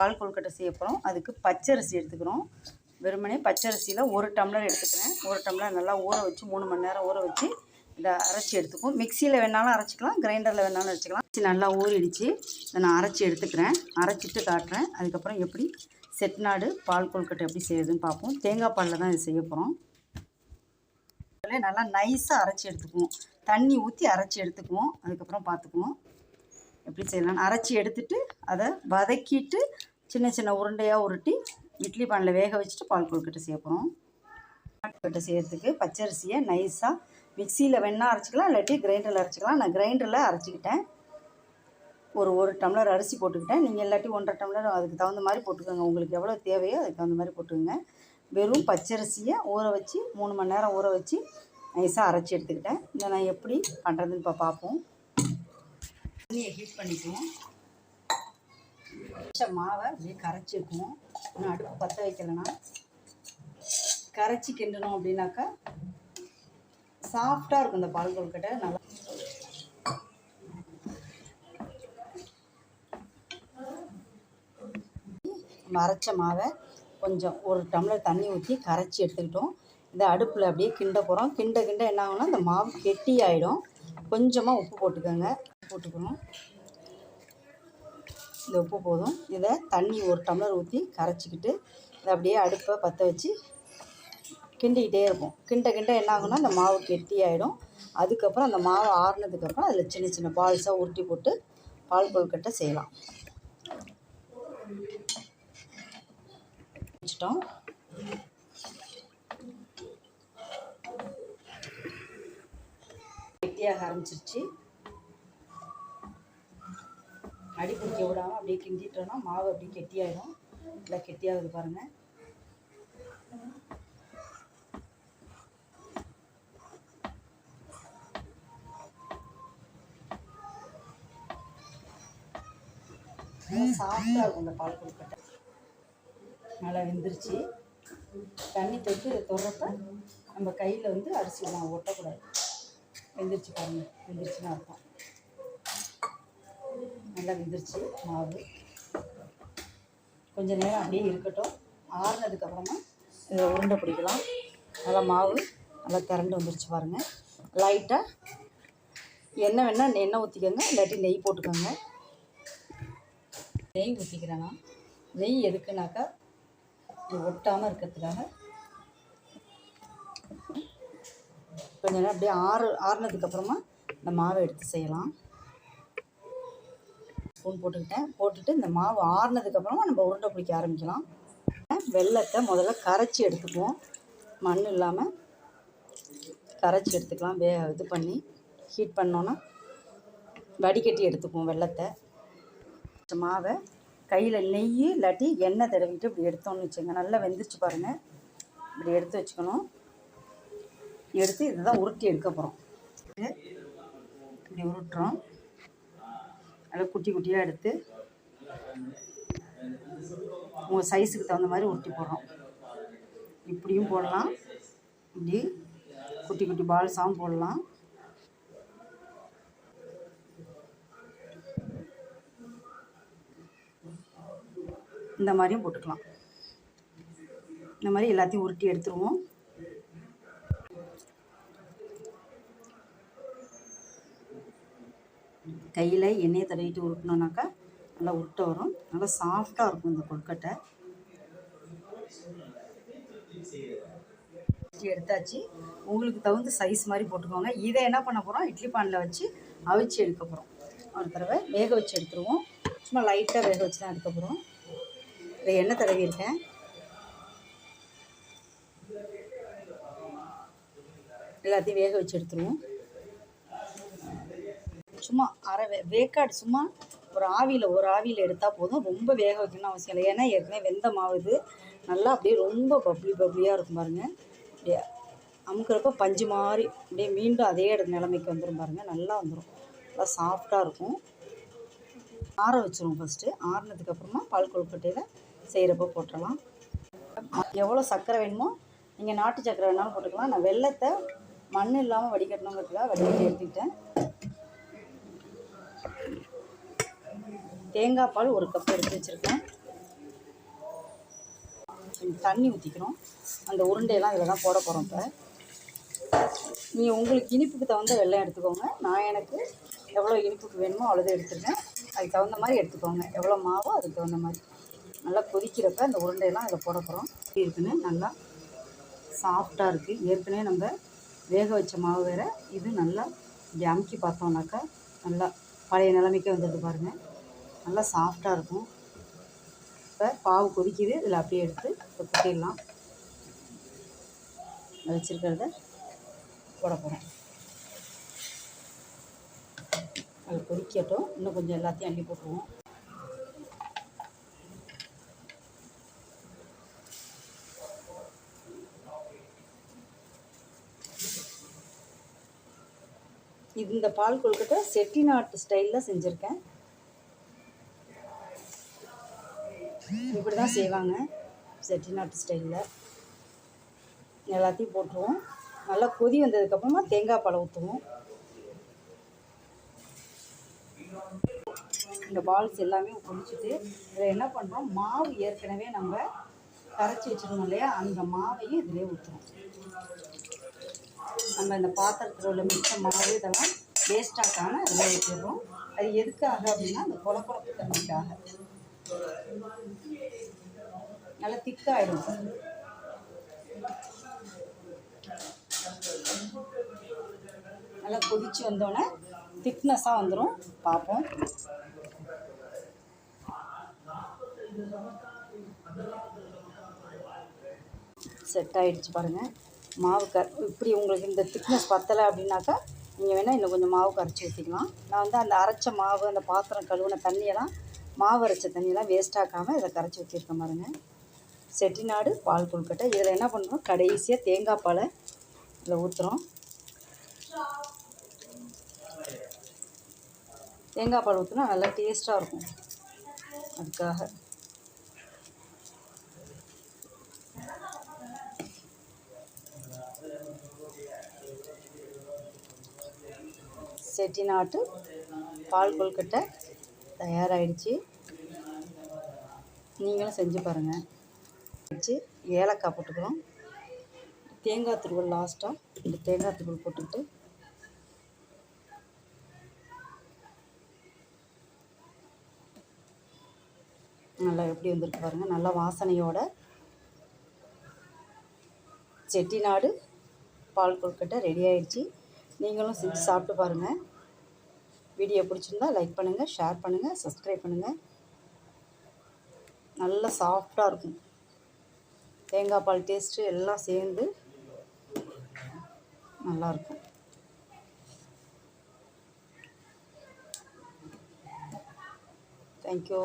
பால் கொழுக்கட்டை செய்ய போகிறோம் அதுக்கு பச்சரிசி எடுத்துக்கிறோம். வெறுமனே பச்சரிசியில் ஒரு டம்ளர் எடுத்துக்கிறேன். ஒரு டம்ளர் நல்லா ஊற வச்சு மூணு மணி நேரம் ஊற வச்சு இதை அரைச்சி எடுத்துக்கும் மிக்சியில் வேணாலும் அரைச்சிக்கலாம் கிரைண்டரில் வேணாலும் அரைச்சிக்கலாம். அரிசி நல்லா ஊறிடுச்சு. இதை நான் அரைச்சி எடுத்துக்கிறேன். அரைச்சிட்டு காட்டுறேன். அதுக்கப்புறம் எப்படி செட்நாடு பால் கொழுக்கட்டை எப்படி செய்யுதுன்னு பார்ப்போம். தேங்காய் பாலில் தான் இது செய்ய போகிறோம் நல்லா நைஸாக அரைச்சி எடுத்துக்குவோம். தண்ணி ஊற்றி அரைச்சி எடுத்துக்குவோம். அதுக்கப்புறம் பார்த்துக்குவோம். எப்படி செய்யலாம்னு அரைச்சி எடுத்துட்டு அதை வதக்கிட்டு சின்ன சின்ன உருண்டையாக உருட்டி இட்லி பானில் வேக வச்சுட்டு பால் கொழுக்கட்டை செய்ய போகிறோம் கொழுக்கட்டை செய்கிறதுக்கு பச்சரிசியை நைஸாக மிக்சியில் வெண்ணா அரைச்சிக்கலாம் இல்லாட்டி கிரைண்டரில் அரைச்சிக்கலாம். நான் கிரைண்டரில் அரைச்சிக்கிட்டேன். ஒரு ஒரு டம்ளர் அரிசி போட்டுக்கிட்டேன். நீங்கள் இல்லாட்டி ஒன்றரை டம்ளர் அதுக்கு தகுந்த மாதிரி போட்டுக்கோங்க. உங்களுக்கு எவ்வளோ தேவையோ அதுக்கு தகுந்த மாதிரி போட்டுக்கோங்க. வெறும் பச்சரிசியை ஊற வச்சு மூணு மணி நேரம் ஊற வச்சு நைஸாக அரைச்சி எடுத்துக்கிட்டேன். இதை நான் எப்படி பண்ணுறதுன்னு இப்போ பார்ப்போம். தண்ணியை ஹீட் பண்ணிக்குவோம். மாவை அப்படியே கரைச்சிக்குவோம் இன்னும் அடுப்பு பற்ற வைக்கலைன்னா கரைச்சி கிண்டணும் அப்படின்னாக்கா சாஃப்டாக இருக்கும் இந்த பால் கொழுக்கட்டை நல்லா நம்ம அரைச்ச மாவை கொஞ்சம் ஒரு டம்ளர் தண்ணி ஊற்றி கரைச்சி எடுத்துக்கிட்டோம். இதை அடுப்பில் அப்படியே கிண்ட போகிறோம் கிண்ட கிண்ட என்ன ஆகும்னா இந்த மாவு கெட்டி ஆகிடும் கொஞ்சமாக உப்பு போட்டுக்கோங்க. போட்டுக்கணும். இந்த உப்பு போதும். இதை தண்ணி ஒரு டம்ளர் ஊற்றி கரைச்சிக்கிட்டு இதை அப்படியே அடுப்பை பற்ற வச்சு கிண்டிக்கிட்டே இருக்கும் கிண்ட கிண்ட என்ன ஆகும்னா அந்த மாவு கெட்டி ஆகிடும் அதுக்கப்புறம் அந்த மாவு ஆறுனதுக்கப்புறம் அதில் சின்ன சின்ன பால்ஸாக உருட்டி போட்டு பால் கொழுக்கட்டை செய்யலாம். வச்சிட்டோம். கெட்டியாக ஆரம்பிச்சிருச்சு அடி பிடிக்க விடாமல் அப்படியே கிண்டிட்டோன்னா மாவு அப்படியே கெட்டியாயிடும் இல்லை கெட்டியாகுது பாருங்கள் சாஃப்டாக இருக்கும் இந்த பால் கொழுக்கட்டை. நல்லா வெந்துருச்சு. தண்ணி தொட்டு தொடரப்ப நம்ம கையில் வந்து அரிசி நான் ஒட்டக்கூடாது. வெந்துருச்சு பாருங்கள் வெந்துருச்சுன்னா அர்த்தம். நல்லா வெந்துருச்சு மாவு. கொஞ்சம் நேரம் அப்படியே இருக்கட்டும். ஆறுனதுக்கப்புறமா இதை உருண்டை பிடிக்கலாம். நல்லா மாவு நல்லா திரண்டு வந்துருச்சு பாருங்கள் லைட்டாக எண்ணெய் வேணால் எண்ணெய் ஊற்றிக்கோங்க இல்லாட்டி நெய் போட்டுக்கோங்க. நெய் ஊற்றிக்கிறேன் நான். நெய் எதுக்குனாக்கா இது ஒட்டாமல் இருக்கிறதுக்காக. கொஞ்ச நேரம் அப்படியே ஆறு ஆறுனதுக்கப்புறமா இந்த மாவை எடுத்து செய்யலாம். ஸ்பூன் போட்டுக்கிட்டேன். போட்டுட்டு இந்த மாவு ஆறுனதுக்கப்புறமா நம்ம உருண்டை பிடிக்க ஆரம்பிக்கலாம். வெள்ளத்தை முதல்ல கரைச்சி எடுத்துக்குவோம். மண் இல்லாமல் கரைச்சி எடுத்துக்கலாம். வே இது பண்ணி ஹீட் பண்ணோன்னா வடிகட்டி எடுத்துக்குவோம் வெள்ளத்தை மாவை கையில் நெய் இல்லாட்டி எண்ணெய் தடவிட்டு இப்படி எடுத்தோம்னு வச்சுங்க நல்லா வெந்துருச்சு பாருங்கள் இப்படி எடுத்து வச்சுக்கணும். எடுத்து இதை தான் உருட்டி எடுக்க போகிறோம் இப்படி உருட்டுறோம். நல்லா குட்டி குட்டியாக எடுத்து உங்கள் சைஸுக்கு தகுந்த மாதிரி உருட்டி போடுறோம் இப்படியும் போடலாம். இப்படி குட்டி குட்டி பால்ஸாகவும் போடலாம். இந்த மாதிரியும் போட்டுக்கலாம். இந்த மாதிரி எல்லாத்தையும் உருட்டி எடுத்துருவோம். கையில் எண்ணெயை தடவிட்டு உருட்டினோன்னாக்கா நல்லா உருட்ட வரும். நல்லா சாஃப்டாக இருக்கும் இந்த கொழுக்கட்டை. எடுத்தாச்சு. உங்களுக்கு தகுந்த சைஸ் மாதிரி போட்டுக்கோங்க. இதை என்ன பண்ண போகிறோம் இட்லி பானில் வச்சு அவிச்சு எடுக்க போகிறோம் ஒரு தடவை வேக வச்சு எடுத்துருவோம். சும்மா லைட்டாக வேக வச்சு தான் எடுக்க போகிறோம் இதை எண்ணெய் தடவி இருக்கேன். எல்லாத்தையும் வேக வச்சு எடுத்துருவோம். சும்மா அரை வே வேக்காடு சும்மா ஒரு ஆவியில் ஒரு ஆவியில் எடுத்தால் போதும். ரொம்ப வேக வைக்கணும்னு அவசியம் இல்லை. ஏன்னா ஏற்கனவே வெந்த மாவு இது நல்லா அப்படியே ரொம்ப பப்ளி பப்ளியாக இருக்கும் பாருங்கள் அப்படியே அமுக்கிறப்ப பஞ்சு மாதிரி அப்படியே மீண்டும் அதே இடத்து நிலைமைக்கு வந்துடும் பாருங்கள் நல்லா வந்துடும் நல்லா சாஃப்டாக இருக்கும். ஆற வச்சிருவோம் ஃபஸ்ட்டு ஆறுனதுக்கப்புறமா பால் கொழுக்கட்டையில் செய்கிறப்ப போட்டுடலாம் எவ்வளோ சர்க்கரை வேணுமோ நீங்கள் நாட்டு சர்க்கரை வேணாலும் போட்டுக்கலாம். நான் வெள்ளத்தை மண் இல்லாமல் வடிகட்டணுங்கிறதுக்காக வடிகட்டி எடுத்துக்கிட்டேன். தேங்காய் பால் ஒரு கப் எடுத்து வச்சுருக்கேன். தண்ணி ஊற்றிக்கிறோம் அந்த உருண்டையெல்லாம் இதில் தான் போட போகிறோம் இப்போ. நீங்கள் உங்களுக்கு இனிப்புக்கு தகுந்த வெள்ளம் எடுத்துக்கோங்க. நான் எனக்கு எவ்வளோ இனிப்புக்கு வேணுமோ அவ்வளோதான் எடுத்துருக்கேன் அதுக்கு தகுந்த மாதிரி எடுத்துக்கோங்க. எவ்வளோ மாவோ அதுக்கு தகுந்த மாதிரி. நல்லா கொதிக்கிறப்ப அந்த உருண்டையெல்லாம் அதில் போட போகிறோம் எப்படி இருக்குன்னு நல்லா சாஃப்டாக இருக்குது ஏற்கனவே நம்ம வேக வச்ச மாவு வேறு. இது நல்லா இங்கே அமுக்கி பார்த்தோம்னாக்கா நல்லா பழைய நிலைமைக்கே வந்துடுது பாருங்கள் நல்லா சாஃப்டாக இருக்கும். இப்போ பாவு கொதிக்குது. இதில் அப்படியே எடுத்து இப்போ கொட்டிடலாம். வச்சுருக்கிறத போட போகிறோம் அது கொதிக்கட்டும். இன்னும் கொஞ்சம் எல்லாத்தையும் அள்ளி போட்டுருவோம். இந்த பால் கொழுக்கட்டை செட்டிநாட்டு ஸ்டைலில் செஞ்சுருக்கேன். இப்படி தான் செய்வாங்க. செட்டிநாட்டு ஸ்டைலில் எல்லாத்தையும் போட்டுருவோம். நல்லா கொதி வந்ததுக்கப்புறமா தேங்காய் பழம் ஊற்றுவோம் இந்த பால்ஸ் எல்லாமே கொதிச்சுட்டு இதில் என்ன பண்ணுறோம் மாவு ஏற்கனவே நம்ம கரைச்சி வச்சுருந்தோம் இல்லையா? அந்த மாவையும் இதிலே ஊற்றுறோம் நம்ம இந்த பாத்திரத்தில் உள்ள மிச்ச மாவு இதெல்லாம் வேஸ்டாக்கான இதில் அதில் ஊற்றிடுறோம் அது எதுக்காக அப்படின்னா அந்த கொல கொலப்பு தன்மைக்காக. நல்லா திக்காயிடும். நல்லா கொதிச்சு வந்தோடனே திக்னஸ்ஸாக வந்துடும் பார்ப்போம். செட் ஆகிடுச்சு பாருங்கள் மாவு க இப்படி உங்களுக்கு இந்த திக்னஸ் பத்தலை அப்படின்னாக்கா நீங்கள் வேணால் இன்னும் கொஞ்சம் மாவு கரைச்சி ஊற்றிக்கலாம் நான் வந்து அந்த அரைச்ச மாவு அந்த பாத்திரம் கழுவுன தண்ணியெல்லாம் மாவு அரைச்ச தண்ணியெல்லாம் வேஸ்ட் ஆக்காமல் இதை கரைச்சி ஊற்றிருக்கேன் பாருங்கள் செட்டிநாடு பால் கொழுக்கட்டை இதில் என்ன பண்ணுறோம்? கடைசியாக தேங்காய் பாலை இதில் ஊற்றுறோம் தேங்காய் பால் ஊற்றினா நல்லா டேஸ்ட்டாக இருக்கும். அதுக்காக. செட்டிநாட்டு பால் கொழுக்கட்டை தயாராகிடுச்சு நீங்களும் செஞ்சு பாருங்கள் வச்சு ஏலக்காய் போட்டுக்கலாம். தேங்காய் துருவல் லாஸ்ட்டாக இந்த தேங்காய் துருவல் போட்டுக்கிட்டு நல்லா எப்படி வந்திருக்கு பாருங்கள் நல்லா வாசனையோட செட்டிநாடு பால் கொழுக்கட்டை ரெடி ஆயிடுச்சு. நீங்களும் செஞ்சு சாப்பிட்டு பாருங்கள் வீடியோ பிடிச்சிருந்தா லைக் பண்ணுங்கள் ஷேர் பண்ணுங்கள் சப்ஸ்கிரைப் பண்ணுங்கள் நல்லா சாஃப்டாக இருக்கும். தேங்காய் பால் டேஸ்ட்டு எல்லாம் சேர்ந்து நல்லாயிருக்கும் தேங்க்யூ